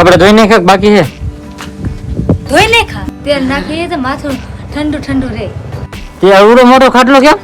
કપડા ધોઈ નાખ્યા કે બાકી છે? ધોઈ નાખા તેલ નાખીએ તો માથું ઠંડુ ઠંડુ રહે. તે આવડો મોટો ખાટલો કેમ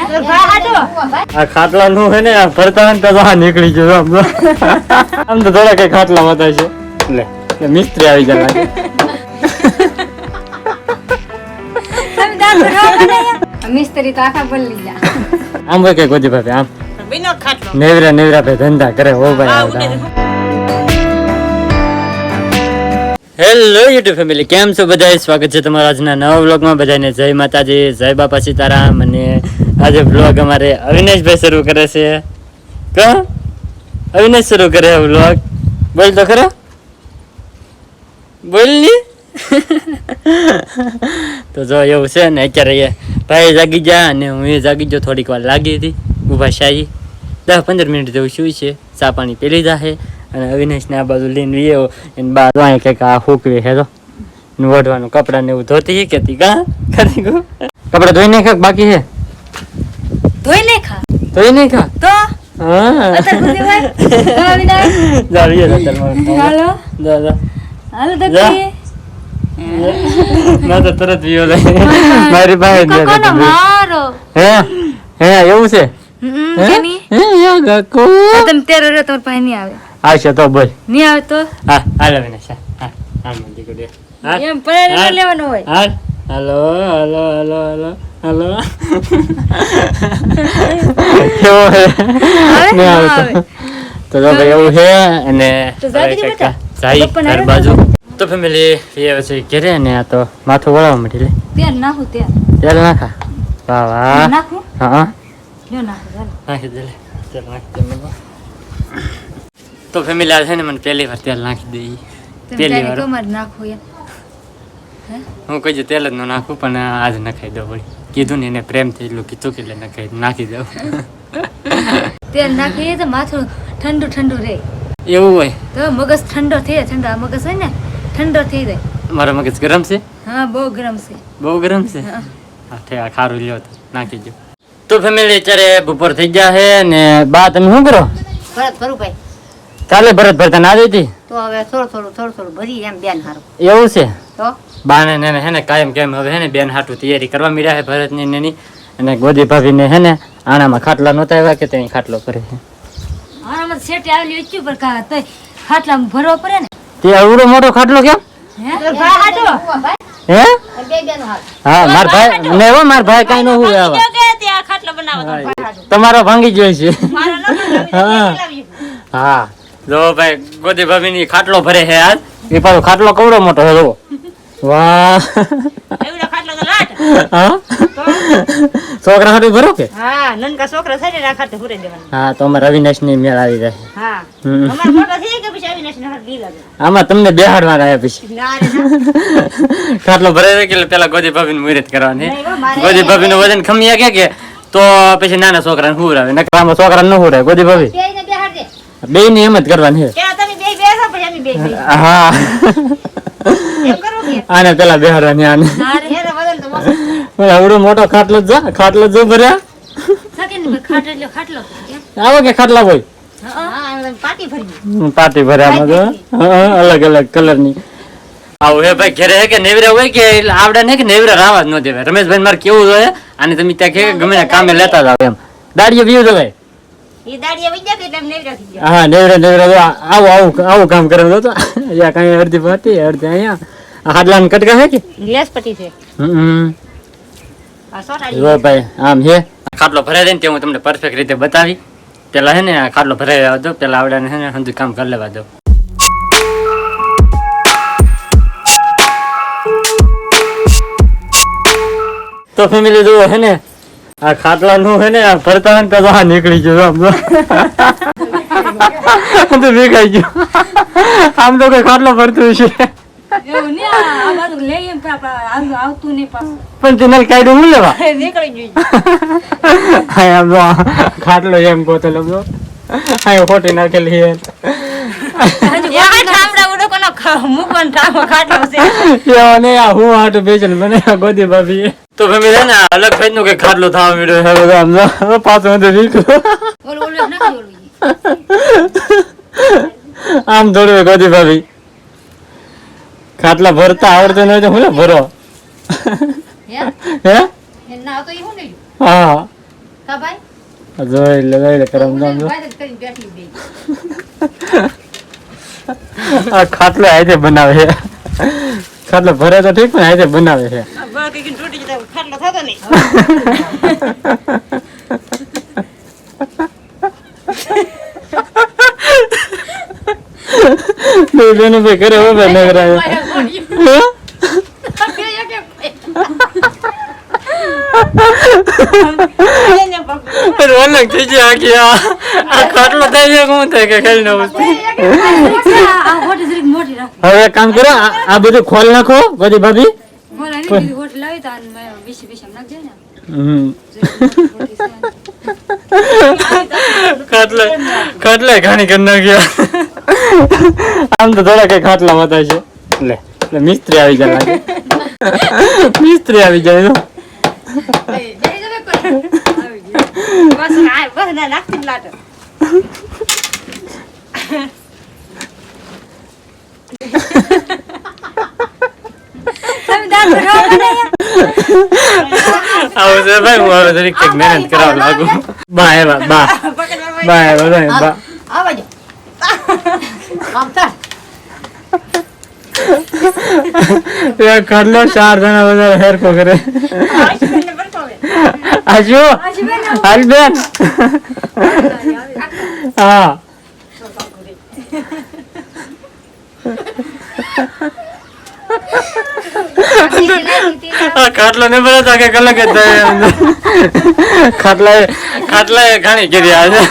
આ ખાટલા? નું છે ને ફરતા હોય તો બહાર નીકળી ગયો આમ તો. આમ તો થોડા કઈ ખાટલા બતાવે છે. લે મિસ્ત્રી આવી જાય? મિસ્ત્રી તો આખા બદલી જા આમ હોય કે ગોદી ભાભી આમ. નેવરા નેવરા ભાઈ ધંધા કરે હો ભાઈ હેલો યુટ્યુબ ફેમિલી કેમ છો બધા સ્વાગત છે તમારા આજના નવા વ્લોગમાં. બધાને જય માતાજી જય બાપા સીતારામ. અને આજે વ્લોગ અમારે અવિનાશભાઈ શરૂ કરે છે. ક? અવિનાશ શરૂ કરે વ્લોગ. બોલ તો ખરો. બોલની. તો જો એવું છે ને અત્યારે ભાઈ જાગી ગયા અને હું એ જાગી ગયો થોડીક વાર લાગી હતી. ઊભા શાહી. દસ પંદર મિનિટ જેવું શું છે. ચા પાણી પી લીધા છે. અને અવિનાશને આ બાજુ લઈને વિયો એને બા તો અહીંયા કંઈક આ હૂકવી તો વઢવાનું કપડાં ને એવું ધોતી કેતી. કા કરી ગયું કપડાં ધોઈ નાખ બાકી છે? ધોઈ નાખ ધોઈ નાખ તો? હા. હાલો. હાલો. ના તરત વિયો. મારો. હે? હે એવું છે? હમ, હે? કે નહીં? હે યા ગાકો તમે તેરો રહ્યો તમારા પાસે નહીં આવે. આવશે તો બોલ. નહીં આવે તો? હા હાલ અવિનાશ હા હા હાલ મને એમ પડે હાલ. હોય. હાલ હાલો હાલો હાલો હાલો હાલો. કેવો નહીં આવે આવે. તો તો ભાઈ એવું છે અને જાય ઘર બાજુ. તો ફેમિલી એ પછી ઘરે ને આ તો માથું વળાવવા મળી લે. તેલ નાખું તેલ તેલ નાખા? વાહ વાહ. નાખું? હા. નાખું ચાલો નાખી દે તેલ નાખી દે તો ફેમિલી આ છે ને મને પહેલી વાર તેલ નાખી દે પહેલી વાર. નાખો હું? કહી તેલ જ ન નાખું પણ આજ નખાઈ દઉં વળી. કીધું ને એને પ્રેમથી એટલું કીધું કે એટલે નખાઈ નાખી દઉં. તેલ નાખીએ તો માથું ઠંડુ ઠંડુ રહે. એવું હોય? તો મગજ ઠંડો થઈ ઠંડો મગજ હોય ને ઠંડો થઈ જાય. મારો મગજ ગરમ છે? હા બહુ ગરમ છે. બહુ ગરમ છે? હા. હા ઠે ખારું લ્યો તો નાખી દો તો ફેમિલી અત્યારે બપોર થઈ ગયા છે ને બા તમે શું કરો? ભરત ભરું ભાઈ કાલે ભરત ભરતા ના જતી તો હવે થોડું થોડું થોડું થોડું ભરી એમ બેન હારું. એવું છે? તો? બાને ને હે ને કાયમ કેમ હવે હે ને બેન હાટું તૈયારી કરવા મળ્યા છે ભરતની નેની અને ગોદી ભાભીને હે ને આણામાં ખાટલા નહોતા આવ્યા કે ત્યાં ખાટલો કરે છે. આણામાં સેટી આવેલી વચ્ચે પર કા તો ખાટલામાં ભરવો પડે ને. તે આવડો મોટો ખાટલો કેમ? હે? હાટો. હે? બે બેન હારું હા માર ભાઈ ને હો માર ભાઈ કાઈ ન હોય આવા. ત્યાં ખાટલો બનાવો તમારો ભાંગી ગયો છે. હા. જો ભાઈ ગોદી ભાભી ની ખાટલો ભરે છે આજ એ પાછો ખાટલો કવડો મોટો છે જો વાહ એવડો ખાટલો તો લાટ હા? છોકરા હાટું ભરો કે? હા નનકા છોકરા થાય ને ખાટલો ભરી હા તો અમારે અવિનાશની મેળ આવી જાય. હા. અમાર મોટો થઈ કે પછી આવીને ને હાથ છે આમાં તમને બેહાડવાના આવ્યા પછી. ના રે ના. ખાટલો ભરે છે કે પેલા ગોદી ભાભી નું મુહૂર્ત કરવાની. ગોદી ભાભી નું વજન ખમી કે કે? તો પછી નાના છોકરાને હુરાવે નકર આમાં છોકરા ન હુરાવે ગોદી ભાભી. દે બે ની એમ જ કરવાની હા. આને પેલા આને. વજન તો મોટું આવડો મોટો ખાટલો જ જા ખાટલો જ જો ભર્યા ને ભાઈ આવો કે ખાટલા હોય હા એમ પાટી ભરી ભર્યા તો અલગ અલગ કલરની. આવું હે ભાઈ ઘેરે હે કે નેવરા હોય કે આવડે ને કે નેવરા રાવા જ ન દેવાય? રમેશભાઈ મારે કેવું જોઈએ? અને તમે ત્યાં કે ગમે કામે લેતા જાવ એમ. દાડીએ વ્યૂ જવાય હા નેવરા નેવરા આવું આવું આવું કામ કરે તો અહીંયા કઈ અડધી પાટી અડધી અહીંયા. હાડલા કટકા છે કે? લેસ પટી છે. હમ આ સોટાડી જો ભાઈ આમ છે ખાટલો ભરાઈ દે ને તે હું તમને પરફેક્ટ રીતે બતાવી. પેલા હે ને આ ખાટલો ભરાઈ આવતો દો પેલા આવડાને હે ને કામ કરી લેવા દો. તો ફેમિલી જુઓ હે ને. આ ખાટલા નું હે ને આ ભરતા ને તો આ નીકળી ગયો આમ તો. આમ ગયો. આમ તો કઈ ખાટલો ભરતું છે આ આ પણ કાઢ્યું હું લેવા? નીકળી આમ જો ખાટલો એમ ગોતેલો જો હા ખોટી નાખેલી હે યા ઠામડા ઉડો કોનો મુકન ઠામો ખાટલો છે. આ હું હાટું બેચન મને આ ગોદી ભાભી તો ફેમી છે ને અલગ થઈ નું કે ખાટલો થવા મળ્યો છે. બધા આમ પાછો અંદર નીકળ્યો. ઓલું ઓલું નથી ઓલું આમ થોડું ગોદી ભાભી. ખાટલા ભરતા આવડતું નહીં તો હું ને ભરો? હે? હે? ના તો ઈ હું નહીં હા. કા ભાઈ? જોઈ લે જોઈ લે કરમ નામ આ ખાટલો આજે બનાવે છે. ખાટલો ભરે તો ઠીક પણ આજે બનાવે છે. બેનો બે કરે હવે નગરાય રોનક થઈ ગયા ખાટલો થઈ જાય કોણ થાય કે ખાલી ન વસ્તુ હવે કામ કરો આ બધું ખોલ નાખો બધી ભાભી. ખાટલે ઘાણી કરી નાખ્યા. આમ તો થોડા કઈ ખાટલા છે. મિસ્ત્રી આવી જાય મિસ્ત્રી આવી જાય બસ આ બસ ના નાખતી લાટ તમે દાંત કરવા બનાવ્યા? આવું છે ભાઈ હું હવે જરીક કંઈક મહેનત કરાવવા લાગુ બા એવા બા બા એવા બા બા આવા જો આમ થાય એ ખાટલો ચાર જણા બધા હેરકો કરે આઈસ્ક્રીમને બરકાવે આજુ હાલ બેન હા ખાટલો ને બરાબર તો આખે કલાક જ થાય. ખાટલા ખાટલા ઘણી કરી આજે.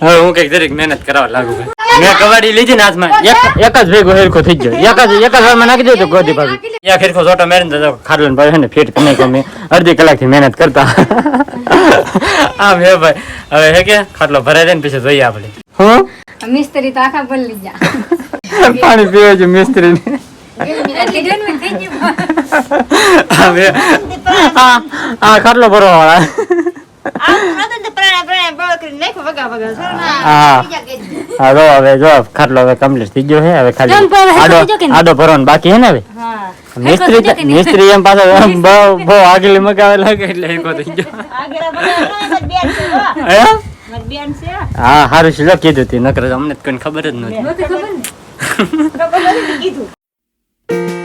હવે હું કંઈક દરેક મહેનત કરાવવા લાગુ મેં કવાડી લીધી ને હાથમાં. એક એક જ ભેગો હેરખો થઈ ગયો. એક જ એક જ વારમાં નાખી દેજો ગોદી ભાભી એક હેરખો જોટો મેરીને તો ખાટલો ને ભાઈ ને ફેટ કમે કમે અડધી અડધી કલાકથી મહેનત કરતા. આમ હે ભાઈ. હવે હે કે ખાટલો ભરાઈ જાય ને પછી જોઈએ આપણે. હું? મિસ્ત્રી તો આખા બદલી જા પાણી પીવે છે મિસ્ત્રી ને આ આ ખાટલો ભરવા વાળા. હા. હા જો હવે જો ખાટલો હવે કમ્પ્લીટ થઈ ગયો છે હવે ખાલી આડો? આડો ભરવાનો બાકી છે ને હવે મિસ્ત્રી? મિસ્ત્રી એમ પાછો એમ બહુ બહુ આગલી મગાવે લાગે એટલે એકો થઈ ગયો હો. હે? હા સારું છે કીધું તી નકર અમને તો ખબર જ નથી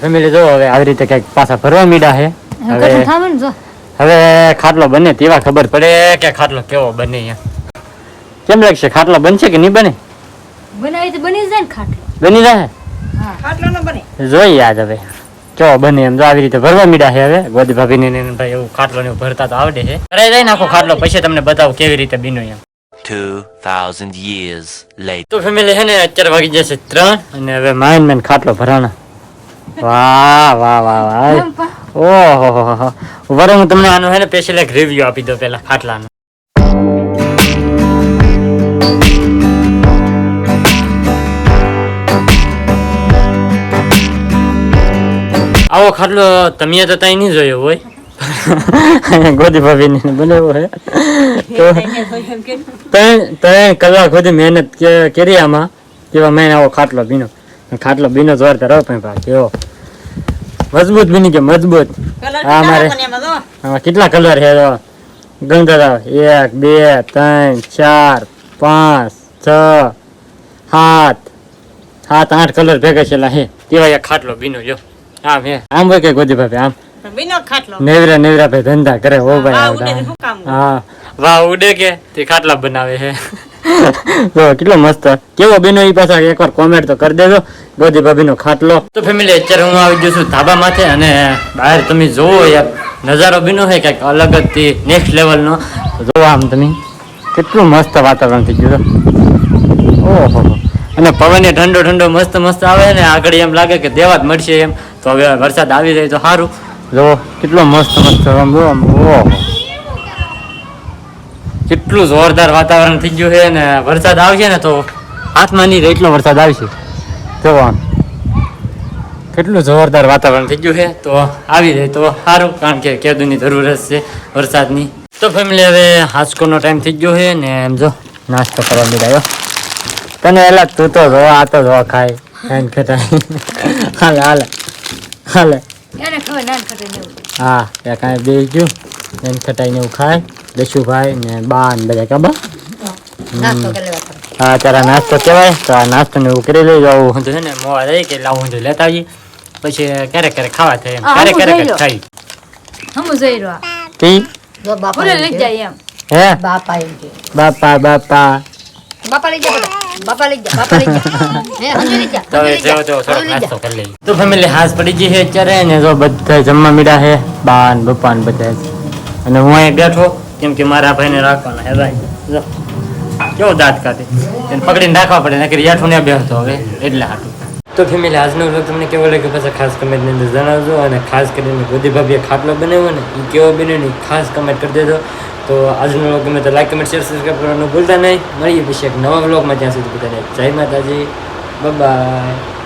ફેમિલી જો હવે આવી રીતે કંઈક પાછા ભરવા મીડા છે. હવે ખાટલો બને તેવા ખબર પડે કે ખાટલો કેવો બને અહીંયા. કેમ લાગશે? ખાટલો બનશે કે નહીં બને? બનાવી તો બની જાય ને ખાટલો. બની જાય? ખાટલો ન બને. જોઈએ આજ હવે. કેવો બને એમ જો આવી રીતે ભરવા મીડા છે હવે. ગોદી ભાભી ને ભાઈ એવું ખાટલો ને ભરતા તો આવડે છે. ભરાઈ જાય નાખો આખો ખાટલો પછી તમને બતાવું કેવી રીતે બીનો એમ. 2,000 years later. તો ફેમિલી છે ને અત્યારે વાગી જશે ત્રણ અને હવે માઇન મેન ખાટલો ભરાણા. વાહ વાહ વાહ વાહ. ઓહો વરે હું તમને આનો હે ને સ્પેશિયલ એક રિવ્યુ આપી દો પેલા ખાટલાનો. આવો ખાટલો તમે તો ત્યાં નહીં જોયો હોય. ગોદી ભાભી ને બનાવ્યો હે. તો ત્રણ ત્રણ કલાક સુધી મહેનત કે- કરી આમાં કેવા મેં આવો ખાટલો બીનો ખાટલો બીનો જોર હો પણ ભાઈ કેવો? મજબૂત બીની કે મજબૂત. હા, મારે. આમાં કેટલા કલર છે તો ગંગાધર એક બે ત્રણ ચાર પાંચ છ સાત. સાત આઠ કલર ભેગા છેલ્લા હે કેવાય ખાટલો બીનો જો. આમ હે આમ હોય કે ગોદી ભાભી આમ? નેવરા નેવરા ભાઈ ધંધા કરે હો ભાઈ? હા. વાહ ઉડે કે? તે ખાટલા બનાવે છે. જો કેટલો મસ્ત. કેવો બેનો એ પાછા? એકવાર કોમેન્ટ તો કરી દેજો. ગોદી ભાભીનો ખાટલો તો ફેમિલી અત્યારે હું આવી ગયો છું ધાબા માથે અને બહાર તમે જોવો યાર નજારો બીનો છે કંઈક અલગ જ થી નેક્સ્ટ લેવલનો જોવો આમ તમે. કેટલું મસ્ત વાતાવરણ થઈ ગયું. ઓહો અને પવન એ ઠંડો ઠંડો મસ્ત મસ્ત આવે ને આગળ એમ લાગે કે દેવા જ મળશે એમ. તો હવે વરસાદ આવી જાય તો સારું. જો કેટલો મસ્ત મસ્ત આમ, ઓહો. કેટલું જોરદાર વાતાવરણ થઈ ગયું છે ને વરસાદ આવશે ને તો હાથમાં નહીં એટલો વરસાદ આવશે. તો કેટલું જોરદાર વાતાવરણ થઈ ગયું છે. તો આવી જાય તો સારું કારણ કે કેદુની જરૂરત છે વરસાદની. તો ફેમિલી હવે હાસકોનો ટાઈમ થઈ ગયો છે ને એમ જો નાસ્તો કરવા મળ્યો તને એલા તું તો જો આ તો જો ખાય. એમ ખટાય. હાલે હાલે હાલે. હા ત્યાં કાંઈ બે ગયું એમ ખટાઈને એવું ખાય. દશુભાઈ ને બા ને બધા કાબા. હા તારા નાસ્તો કહેવાય તો આ નાસ્તો ને એવું કરી લેજો આવું હું તો છે ને મોવા રહી કે લાવું તો લેતા આવીએ પછી ક્યારેક ક્યારેક ખાવા થાય ક્યારેક હું ક્યારેક. ખાઈ હમું જઈ રહ્યો તી જો બાપા લઈ લઈ જાય જાય એમ હે બાપા એમ કે બાપા બાપા બાપા લઈ જા બાપા લઈ જા બાપા લઈ જા હે લઈ જા તો લઈ જા, લઈ. નાસ્તો કરી ફેમિલી હાથ પડી ગઈ છે અત્યારે ને જો બધા જમવા મીડા છે બા ને બપ્પા ને બધા અને હું અહીં બેઠો કેમ કે મારા ભાઈને રાખવાના હે ભાઈ કેવો દાંત કાઢે? એને પકડીને રાખવા પડે, નકર યાઠું ને બેસતો હવે, એટલે હાટું. તો ફેમિલી, આજનો વ્લોગ તમને કેવો લાગ્યો? પછી ખાસ કમેન્ટની અંદર જણાવજો અને ખાસ કરીને ગોદી ભાભીએ ખાટલો બનાવ્યો ને એ કેવો બન્યો ખાસ કમેન્ટ કરી દેજો. તો આજનો વ્લોગ ગમે તો લાઈક કમેન્ટ શેર સબસ્ક્રાઈબ કરવાનું ભૂલતા નહીં. મળીએ પછી એક નવા વ્લોગમાં ત્યાં સુધી બધાને જય માતાજી. બાય